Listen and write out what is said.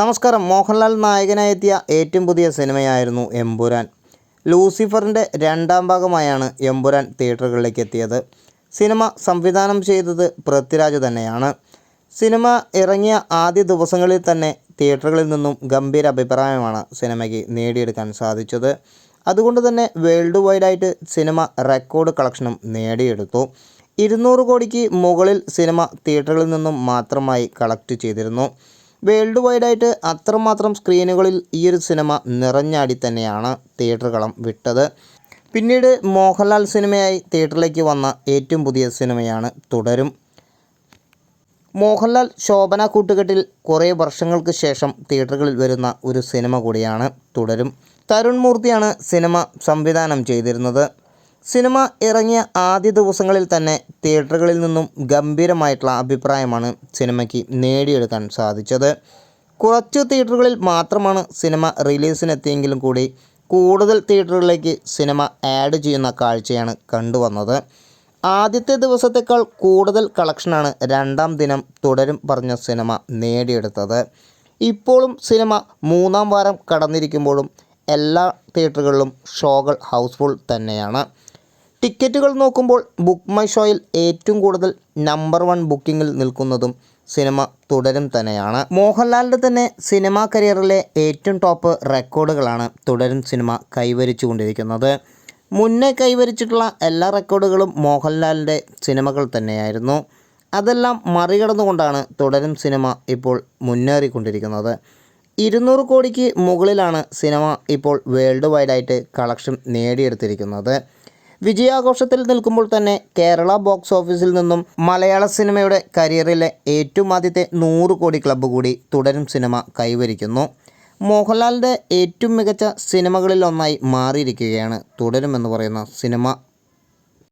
നമസ്കാരം. മോഹൻലാൽ നായകനായെത്തിയ ഏറ്റവും പുതിയ സിനിമയായിരുന്നു എമ്പുരാൻ. ലൂസിഫറിന്റെ രണ്ടാം ഭാഗമായാണ് എമ്പുരാൻ തിയേറ്ററുകളിലേക്ക് എത്തിയത്. സിനിമ സംവിധാനം ചെയ്തത് പൃഥ്വിരാജ് തന്നെയാണ്. സിനിമ ഇറങ്ങിയ ആദ്യ ദിവസങ്ങളിൽ തന്നെ തിയേറ്ററുകളിൽ നിന്നും ഗംഭീര അഭിപ്രായമാണ് സിനിമയ്ക്ക് നേടിയെടുക്കാൻ സാധിച്ചത്. അതുകൊണ്ട് തന്നെ വേൾഡ് വൈഡായിട്ട് സിനിമ റെക്കോർഡ് കളക്ഷനും നേടിയെടുത്തു. ഇരുന്നൂറ് കോടിക്ക് മുകളിൽ സിനിമ തിയേറ്ററുകളിൽ നിന്നും മാത്രമായി കളക്ട് ചെയ്തിരുന്നു. വേൾഡ് വൈഡായിട്ട് അത്രമാത്രം സ്ക്രീനുകളിൽ ഈ ഒരു സിനിമ നിറഞ്ഞാടി തന്നെയാണ് തിയേറ്ററുകളം വിട്ടത്. പിന്നീട് മോഹൻലാൽ സിനിമയായി തിയേറ്ററിലേക്ക് വന്ന ഏറ്റവും പുതിയ സിനിമയാണ് തുടരും. മോഹൻലാൽ ശോഭന കൂട്ടുകെട്ടിൽ കുറേ വർഷങ്ങൾക്ക് ശേഷം തിയേറ്ററുകളിൽ വരുന്ന ഒരു സിനിമ കൂടിയാണ് തുടരും. തരുൺ മൂർത്തിയാണ് സിനിമ സംവിധാനം ചെയ്തിരുന്നത്. സിനിമ ഇറങ്ങിയ ആദ്യ ദിവസങ്ങളിൽ തന്നെ തിയേറ്ററുകളിൽ നിന്നും ഗംഭീരമായിട്ടുള്ള അഭിപ്രായമാണ് സിനിമയ്ക്ക് നേടിയെടുക്കാൻ സാധിച്ചത്. കുറച്ച് തിയേറ്ററുകളിൽ മാത്രമാണ് സിനിമ റിലീസിനെത്തിയെങ്കിലും കൂടി കൂടുതൽ തിയേറ്ററുകളിലേക്ക് സിനിമ ആഡ് ചെയ്യുന്ന കാഴ്ചയാണ് കണ്ടുവന്നത്. ആദ്യത്തെ ദിവസത്തേക്കാൾ കൂടുതൽ കളക്ഷനാണ് രണ്ടാം ദിനം തുടരും പറഞ്ഞ സിനിമ നേടിയെടുത്തത്. ഇപ്പോഴും സിനിമ മൂന്നാം വാരം കടന്നിരിക്കുമ്പോഴും എല്ലാ തിയേറ്ററുകളിലും ഷോകൾ ഹൗസ്ഫുൾ തന്നെയാണ്. ടിക്കറ്റുകൾ നോക്കുമ്പോൾ ബുക്ക് മൈ ഷോയിൽ ഏറ്റവും കൂടുതൽ നമ്പർ വൺ ബുക്കിങ്ങിൽ നിൽക്കുന്നതും സിനിമ തുടരും തന്നെയാണ്. മോഹൻലാലിന്റെ തന്നെ സിനിമാ കരിയറിലെ ഏറ്റവും ടോപ്പ് റെക്കോർഡുകളാണ് തുടരും സിനിമ കൈവരിച്ചുകൊണ്ടിരിക്കുന്നത്. മുന്നേ കൈവരിച്ചിട്ടുള്ള എല്ലാ റെക്കോർഡുകളും മോഹൻലാലിന്റെ സിനിമകൾ തന്നെയായിരുന്നു. അതെല്ലാം മറികടന്നുകൊണ്ടാണ് തുടരും സിനിമ ഇപ്പോൾ മുന്നേറിക്കൊണ്ടിരിക്കുന്നത്. ഇരുന്നൂറ് കോടിക്ക് മുകളിലാണ് സിനിമ ഇപ്പോൾ വേൾഡ് വൈഡായിട്ട് കളക്ഷൻ നേടിയെടുത്തിരിക്കുന്നത്. വിജയാഘോഷത്തിൽ നിൽക്കുമ്പോൾ തന്നെ കേരള ബോക്സ് ഓഫീസിൽ നിന്നും മലയാള സിനിമയുടെ കരിയറിലെ ഏറ്റവും ആദ്യത്തെ നൂറ് കോടി ക്ലബ്ബ് കൂടി തുടരും സിനിമ കൈവരിക്കുന്നു. മോഹൻലാലിന്റെ ഏറ്റവും മികച്ച സിനിമകളിലൊന്നായി മാറിയിരിക്കുകയാണ് തുടരും എന്ന് പറയുന്ന സിനിമ